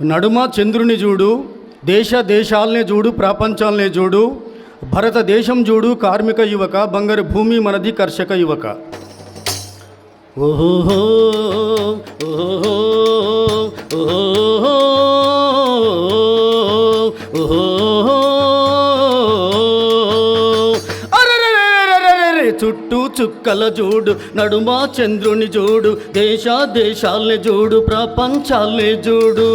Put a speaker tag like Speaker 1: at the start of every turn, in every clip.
Speaker 1: నడుమ చంద్రుని చూడు దేశ దేశాలనే చూడు ప్రపంచాలనే చూడు భారతదేశం చూడు కార్మిక యువక బంగారు భూమి మనది కర్షక యువక. ఓహో ఓహో ఓహో చుక్కల చూడు నడుమా చంద్రుని చూడు దేశ దేశాల్ని చూడు ప్రపంచాల్ని చూడు.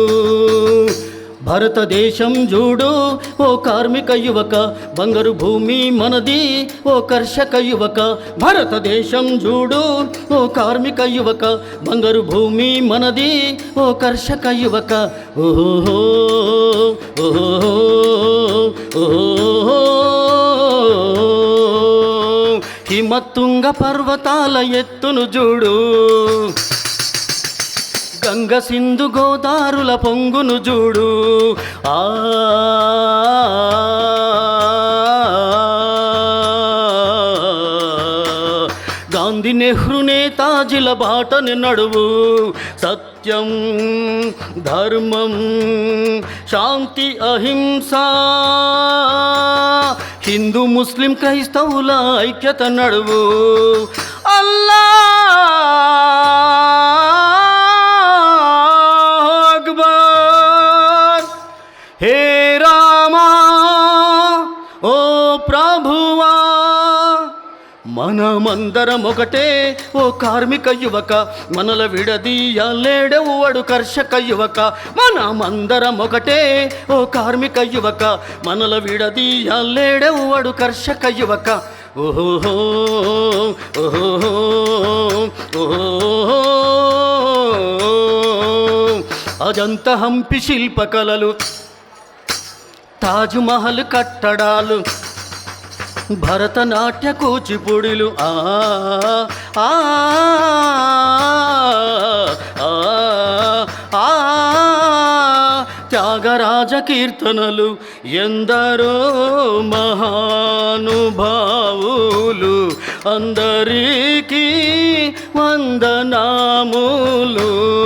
Speaker 1: భారతదేశం చూడు ఓ కార్మిక యువక బంగారు భూమి మనది ఓ కర్షక యువక. భారతదేశం చూడు ఓ కార్మిక యువక బంగారు భూమి మనది ఓ కర్షక యువక. ఓహో ఓహో ఓహో. హిమతుంగ పర్వతాల ఎత్తును చూడు. గంగ సింధు గోదారుల పొంగును చూడు. ఆ గాంధీ నెహ్రూ నేతాజీల బాటని నడువు. సత్యం ధర్మం శాంతి అహింసా హిందూ ముస్లిం క్రైస్తవుల ఐక్యత నడువు. అల్లా మనమందరం ఒకటే ఓ కార్మిక యువక మనల విడదీయలేడెవ్వడు కర్షక యువక. మనమందరం ఒకటే ఓ కార్మిక యువక మనల విడదీయలేడెవ్వడు కర్షక యువక. ఓహో ఓహో ఓహో అజంత హంపి శిల్పకళలు తాజ్మహల్ కట్టడాలు. భరతనాట్య కూచిపూడిలు. ఆ ఆ, ఆ, ఆ, త్యాగరాజ కీర్తనలు ఎందరో మహానుభావులు అందరికీ వందనాములు.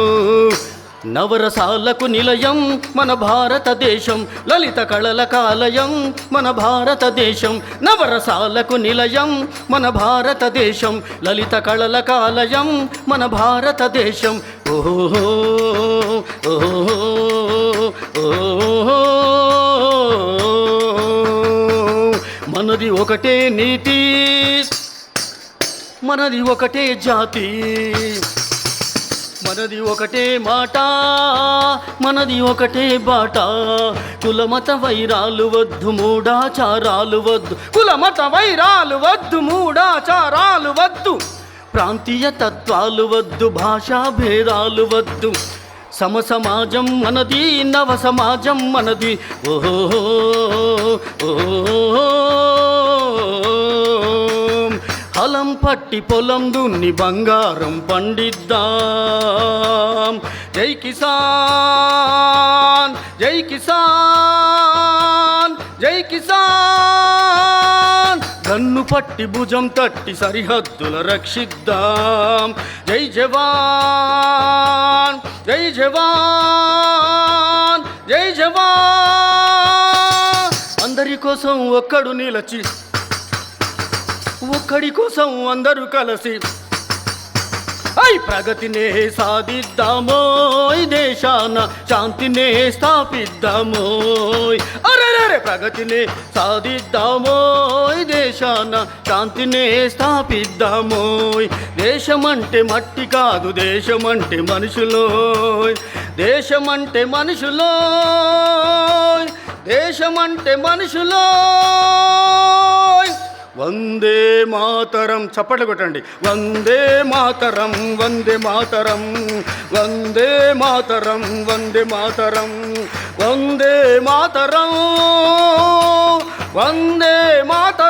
Speaker 1: నవరసాలకు నిలయం మన భారతదేశం లలిత కళల కాలయం మన భారతదేశం. నవరసాలకు నిలయం మన భారతదేశం లలిత కళల కాలయం మన భారతదేశం. ఓహో ఓహో ఓహో మనది ఒకటే నీతి మనది ఒకటే జాతి. మనది ఒకటే మాట మనది ఒకటే బాట. కులమత వైరాలు వద్దు మూడాచారాలు వద్దు. కులమత వైరాలు వద్దు మూడాచారాలు వద్దు. ప్రాంతీయ తత్వాలు వద్దు భాషా భేదాలు వద్దు. సమ సమాజం మనది నవ సమాజం మనది. ఓహో ఓహో. హలం పట్టి పొలం దున్ని బంగారం పండిద్దాం. జై కిసాన్ జై కిసాన్ జై కిసాన్. కన్ను పట్టి భుజం తట్టి సరిహద్దుల రక్షిద్దాం. జై జవాన్ జై జవాన్ జై జవాన్. అందరి కోసం ఒక్కడు నిలచి ఒక్కడి కోసం అందరూ కలిసి ఐ ప్రగతినే సాధిద్దామో దేశాన శాంతినే స్థాపిద్దామో అరే ప్రగతినే సాధిద్దామో దేశాన శాంతినే స్థాపిద్దామో దేశమంటే మట్టి కాదు దేశమంటే మనుషులో దేశమంటే మనుషులో దేశమంటే మనుషులో వందే మాతరం. చప్పట్లు కొట్టండి. వందే మాతరం వందే మాతరం వందే మాతరం వందే మాతరం వందే మాతరం వందే మాతరం.